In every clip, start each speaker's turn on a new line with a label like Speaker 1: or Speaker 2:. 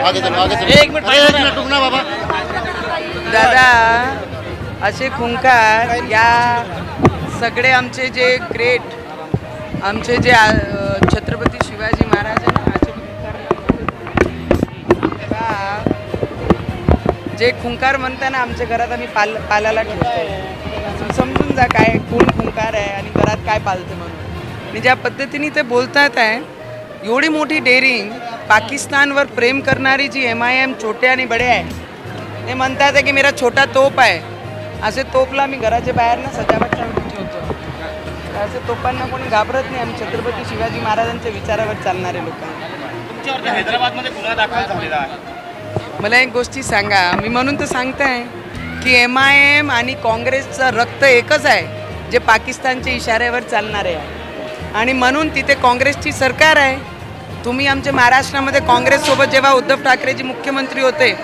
Speaker 1: भाई आगे चलो आगे चलो। आगे चलो
Speaker 2: एक मिनट,
Speaker 1: अरे, एक मिनट रुकना बाबा।
Speaker 3: दादा असे खुंकार या सगळे आमचे जे ग्रेट आमचे जे छत्रपती शिवाजी महाराज आहे ना, असे खुंकार तेव्हा जे खुंकार म्हणताना आमच्या घरात आम्ही पाल पालाला ठेवतो. समजून जा काय कोण खुंकार आहे आणि घरात काय पालते म्हणून. आणि ज्या पद्धतीने ते बोलतात आहे एवढी मोठी डेअरिंग पाकिस्तानवर प्रेम करणारी जी एम आय एम छोटे आणि बडे आहे ते म्हणतात आहे की मेरा छोटा तोप आहे. असे तोपला मी घराच्या बाहेर ना सजावटसाठी ठेवतो असे तोपांना कोणी घाबरत नाही आम्ही छत्रपती शिवाजी महाराजांच्या विचारावर चालणारे लोक
Speaker 2: हैदराबादमध्ये गुन्हा दाखल झालेला आहे.
Speaker 3: मला एक गोष्टी सांगा मी म्हणून तर सांगताय की एम आय एम आणि काँग्रेसचं रक्त एकच आहे जे पाकिस्तानच्या इशाऱ्यावर चालणारे आहे. आणि म्हणून तिथे काँग्रेसची सरकार आहे तुम्ही आमच्या महाराष्ट्रामध्ये काँग्रेससोबत जेव्हा उद्धव ठाकरेजी मुख्यमंत्री होते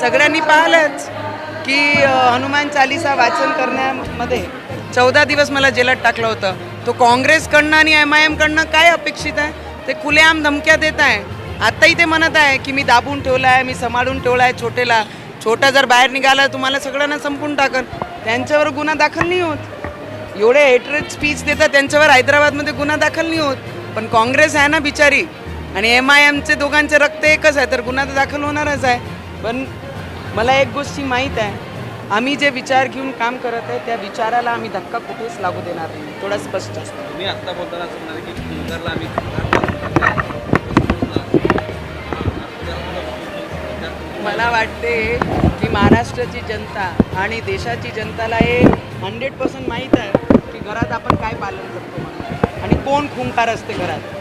Speaker 3: सगळ्यांनी पाहिलंच की हनुमान चालिसा वाचन करण्यामध्ये चौदा दिवस मला जेलात टाकलं होतं. तो काँग्रेसकडनं आणि एम आय एमकडनं काय अपेक्षित आहे? ते खुलेआम धमक्या देत आहे. आत्ताही ते म्हणत आहे की मी दाबून ठेवला आहे मी सांभाळून ठेवला आहे छोटेला. छोटा जर बाहेर निघाला तुम्हाला सगळ्यांना संपून टाकन. त्यांच्यावर गुन्हा दाखल नाही होत. एवढे हेटरेट स्पीच देतात त्यांच्यावर हैदराबादमध्ये गुन्हा दाखल नाही होत. पण काँग्रेस आहे ना बिचारी. आणि एम आय एमचे दोघांचे रक्त एकच आहे तर गुन्हा तर दाखल होणारच आहे. पण मला एक गोष्टी माहीत आहे आम्ही जे विचार घेऊन काम करत आहे त्या विचाराला आम्ही धक्का कुठेच लागू देणार नाही. थोडा स्पष्ट असतो.
Speaker 4: तुम्ही आत्ता बोलताना म्हणाले की खुंकारला आम्ही
Speaker 3: मला वाटते की महाराष्ट्राची जनता आणि देशाची जनताला हे हंड्रेड पर्सेंट माहीत आहे की घरात आपण काय पालन करतो. आणि कोण खुंकार असते घरात?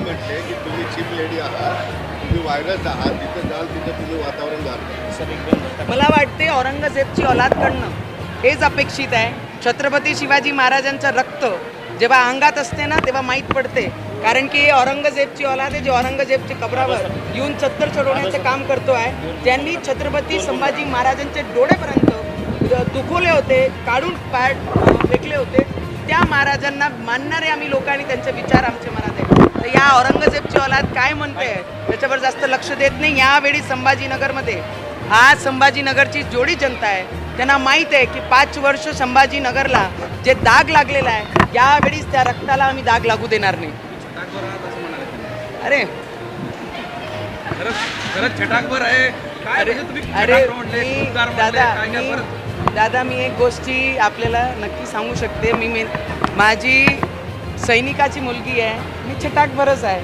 Speaker 1: म्हटले की तुम्ही लेडी आहात तुम्ही व्हायरस आहात तिथं जाल तिथं तुम्ही वातावरण
Speaker 3: मला वाटते औरंगजेबची औलादकडनं हेच अपेक्षित आहे. छत्रपती शिवाजी महाराजांचं रक्त जेव्हा अंगात असते ना तेव्हा माहीत पडते. कारण की औरंगजेबची औलाद आहे जे औरंगजेबच्या कबरावर येऊन चत्तर चढवण्याचं काम करतो आहे. त्यांनी छत्रपती संभाजी महाराजांचे डोळेपर्यंत दुखवले होते काढून पाय फेकले होते. त्या महाराजांना मानणारे आम्ही लोकांनी त्यांचे विचार आमच्या मनात आहे तर या औरंगजेबची औलाद काय म्हणते त्याच्यावर जास्त लक्ष देत नाही. यावेळी संभाजीनगरमध्ये आज संभाजीनगरची जेवढी जनता आहे. त्यांना माहीत आहे की पाच वर्ष संभाजीनगरला जे दाग लागलेला आहे यावेळीच त्या रक्ताला आम्ही दाग लागू देणार नाही. अरे.
Speaker 4: खरंच खरंच छटाकभर आहे. काय
Speaker 3: अरे
Speaker 4: म्हणजे
Speaker 3: अरे दादा मी दादा मी एक गोष्टी आपल्याला नक्की सांगू शकते. मी मे माझी सैनिकाची मुलगी आहे. मी छटाकभरच आहे.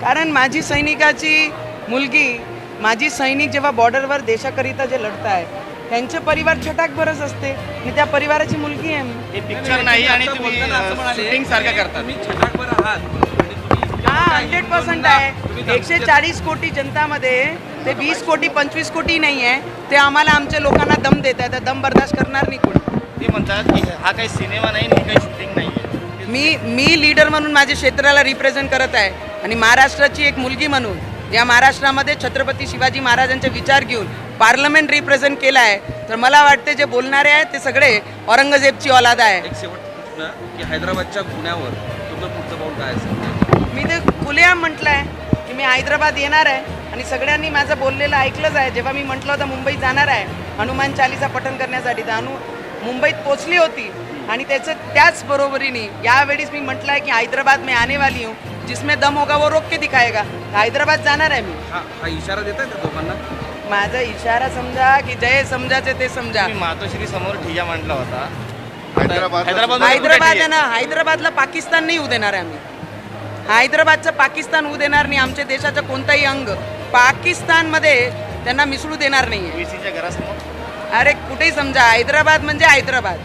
Speaker 3: कारण माझी सैनिकाची मुलगी माझी सैनिक जेव्हा बॉर्डरवर देशाकरिता जे लढत आहे त्यांचे परिवार छटाकभरच असते. मी त्या परिवाराची मुलगी आहे. मी
Speaker 2: हे पिक्चर नाही आणि तुम्ही शूटिंग सारखं
Speaker 4: की
Speaker 2: करतात.
Speaker 4: तुम्ही छटाकभर आहात. आणि तुम्ही
Speaker 3: हा हंड्रेड पर्सेंट आहे. एकशे चाळीस कोटी जनतामध्ये ते वीस कोटी पंचवीस कोटी नाही आहे. ते आम्हाला आमच्या लोकांना दम देत आहे दम बर्दाश्त करणार नाही कोणी.
Speaker 2: ते म्हणतात की हा काही सिनेमा नाही आणि ही काही शूटिंग नाही आहे.
Speaker 3: मी मी लीडर म्हणून माझ्या क्षेत्राला रिप्रेझेंट करत आहे. आणि महाराष्ट्राची एक मुलगी म्हणून या महाराष्ट्रामध्ये छत्रपती शिवाजी महाराजांचे विचार घेऊन पार्लमेंट रिप्रेझेंट केलं आहे. तर मला वाटते जे बोलणारे आहेत ते सगळे औरंगजेबची औलाद आहे.
Speaker 4: एक की हैदराबादच्या गुन्ह्यावर तुमचं पुढचं पाऊल काय असेल?
Speaker 3: मी ते खुलेआम म्हटलं आहे की मी हैदराबाद येणार आहे आणि सगळ्यांनी माझं बोललेलं ऐकलंच आहे. जेव्हा मी म्हटलं होतं मुंबईत जाणार आहे हनुमान चालीसा पठण करण्यासाठी तर हनु मुंबईत पोचली होती. आणि त्याचं त्याच बरोबरीने यावेळीच मी म्हटलं आहे की हैदराबाद में आने वाली हूँ जिसमें दम होगा वो रोक के दिखाएगा. हैदराबाद जाणार आहे मी.
Speaker 4: हा हा इशारा देत आहे दोघांना?
Speaker 3: माझा इशारा समजा की जय समजाचे ते समजा.
Speaker 2: तुम्ही मातोश्री समोर ठिय्या मांडला होता.
Speaker 1: हैदराबाद
Speaker 2: हैदराबाद-
Speaker 3: हैदराबाद आहे ना हैदराबादला पाकिस्तान नाही होऊ देणार आहे आम्ही. हैदराबादचं पाकिस्तान होऊ देणार नाही आमच्या देशाचं कोणताही अंग पाकिस्तानमध्ये त्यांना मिसळू देणार नाही अरे कुठेही समजा हैदराबाद म्हणजे हैदराबाद.